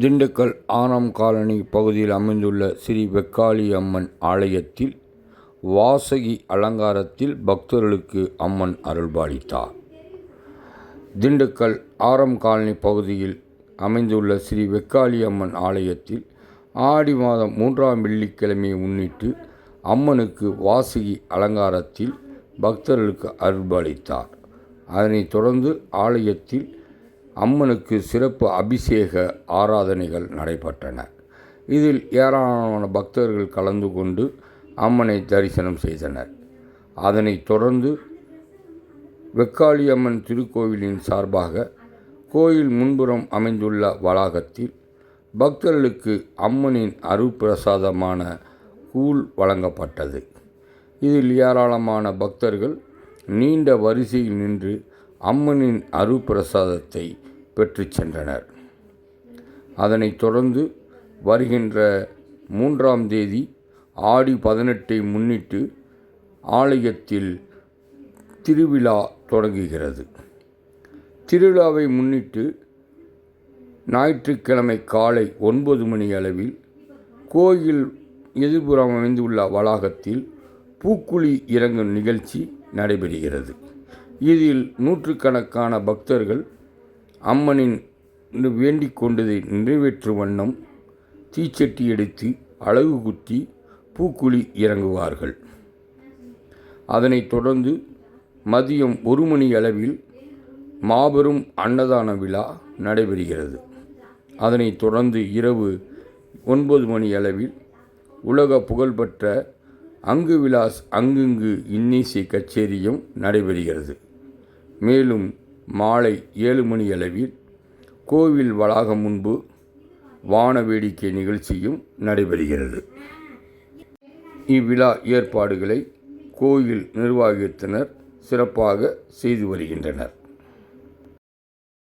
Dindigul annum colony பகுதியில் அமைந்துள்ள ஸ்ரீ வெக்காளி அம்மன் ஆலயத்தில் வாசகி அலங்காரத்தில் பக்தர்களுக்கு அம்மன் அருள்பாலித்தார். திண்டுக்கல் ஆரம் காலனி பகுதியில் அமைந்துள்ள ஸ்ரீ வெக்காளி அம்மன் ஆலயத்தில் ஆடி மாதம் மூன்றாம் வெள்ளிக்கிழமையை முன்னிட்டு அம்மனுக்கு வாசகி அலங்காரத்தில் பக்தர்களுக்கு அருள்பாலித்தார். அதனைத் தொடர்ந்து ஆலயத்தில் அம்மனுக்கு சிறப்பு அபிஷேக ஆராதனைகள் நடைபெற்றன. இதில் ஏராளமான பக்தர்கள் கலந்து கொண்டு அம்மனை தரிசனம் செய்தனர். அதனைத் தொடர்ந்து வெக்காளியம்மன் திருக்கோவிலின் சார்பாக கோயில் முன்புறம் அமைந்துள்ள வளாகத்தில் பக்தர்களுக்கு அம்மனின் அருப்பிரசாதமான கூழ் வழங்கப்பட்டது. இதில் ஏராளமான பக்தர்கள் நீண்ட வரிசையில் நின்று அம்மனின் அருட்பிரசாதத்தை பெற்று சென்றனர். அதனைத் தொடர்ந்து வருகின்ற மூன்றாம் தேதி ஆடி பதினெட்டை முன்னிட்டு ஆலயத்தில் திருவிழா தொடங்குகிறது. திருவிழாவை முன்னிட்டு ஞாயிற்றுக்கிழமை காலை ஒன்பது மணி அளவில் கோயில் எதிர்புறம் அமைந்துள்ள வளாகத்தில் பூக்குழி இறங்கும் நிகழ்ச்சி நடைபெறுகிறது. இதில் நூற்றுக்கணக்கான பக்தர்கள் அம்மனின் வேண்டிக் கொண்டதை நிறைவேற்றும் வண்ணம் தீச்சட்டி எடுத்து அழகு குத்தி பூக்குழி இறங்குவார்கள். அதனைத் தொடர்ந்து மதியம் ஒரு மணி அளவில் மாபெரும் அன்னதான விழா நடைபெறுகிறது. அதனைத் தொடர்ந்து இரவு ஒன்பது மணி அளவில் உலக புகழ்பெற்ற அங்கு விலாஸ் அங்குங்கு இன்னிசை கச்சேரியும் நடைபெறுகிறது. மேலும் மாலை ஏழு மணி அளவில் கோவில் வளாகம் முன்பு வான வேடிக்கை நிகழ்ச்சியும் நடைபெறுகிறது. இவ்விழா ஏற்பாடுகளை கோயில் நிர்வாகத்தினர் சிறப்பாக செய்து வருகின்றனர்.